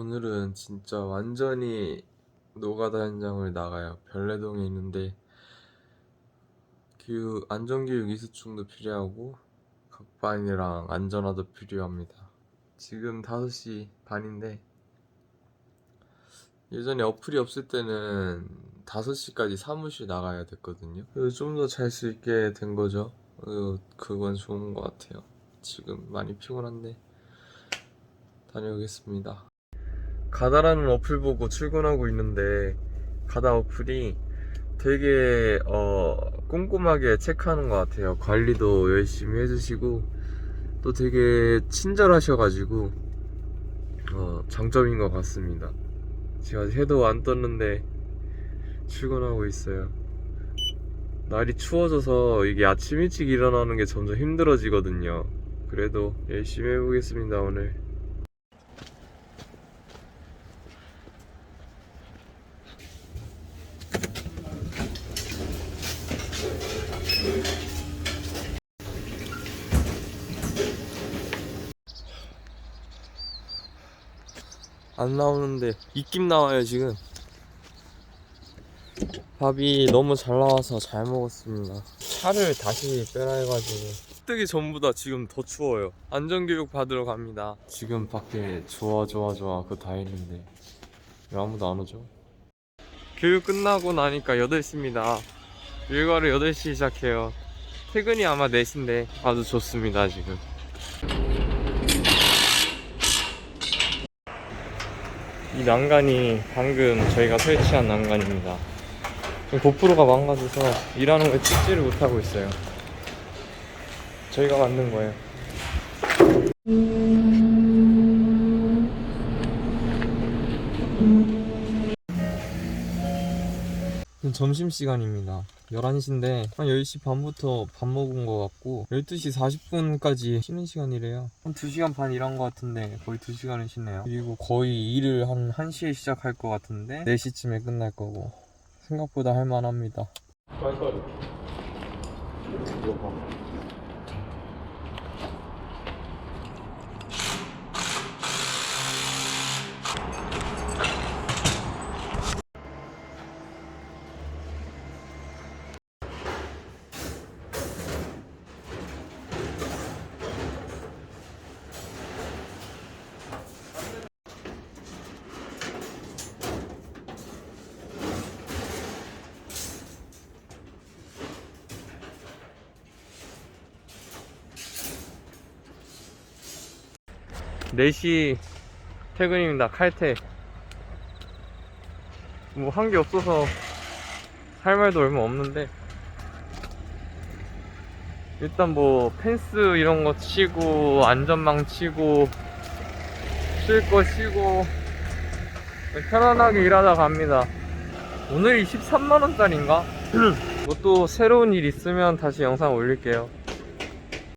오늘은 진짜 완전히 노가다 현장을 나가요. 별내동에 있는데 교육 안전교육 이수충도 필요하고 각반이랑 안전화도 필요합니다. 지금 5시 반인데 예전에 어플이 없을 때는 5시까지 사무실 나가야 됐거든요. 그래서 좀 더 잘 수 있게 된 거죠. 어, 그건 좋은 것 같아요. 지금 많이 피곤한데 다녀오겠습니다. 가다라는 어플 보고 출근하고 있는데 가다 어플이 되게 어 꼼꼼하게 체크하는 것 같아요. 관리도 열심히 해주시고 또 되게 친절하셔가지고 어 장점인 것 같습니다. 제가 해도 안 떴는데 출근하고 있어요. 날이 추워져서 이게 아침 일찍 일어나는 게 점점 힘들어지거든요. 그래도 열심히 해보겠습니다 오늘. 안 나오는데 입김 나와요 지금. 밥이 너무 잘 나와서 잘 먹었습니다. 차를 다시 빼라 해가지고. 뜨기 전보다 지금 더 추워요. 안전교육 받으러 갑니다. 지금 밖에 좋아 좋아 좋아. 그거 다 했는데. 왜 아무도 안 오죠? 교육 끝나고 나니까 8시입니다. 일과를 8시 시작해요. 퇴근이 아마 4시인데. 아주 좋습니다 지금 이 난간이 방금 저희가 설치한 난간입니다. 지금 고프로가 망가져서 일하는 걸 찍지를 못하고 있어요. 저희가 만든 거예요. 점심시간입니다. 11시인데 한 10시 반부터 밥 먹은 것 같고 12시 40분까지 쉬는 시간이래요. 한 2시간 반 일한 것 같은데 거의 2시간을 쉬네요. 그리고 거의 일을 한 1시에 시작할 것 같은데 4시쯤에 끝날 거고 생각보다 할만합니다. 네시 퇴근입니다. 칼퇴. 뭐 한 게 없어서 할 말도 얼마 없는데 일단 뭐 펜스 이런 거 치고 안전망 치고 쉴 거 쉬고 편안하게 일하다 갑니다. 오늘이 13만원짜리인가? 뭐 또 새로운 일 있으면 다시 영상 올릴게요.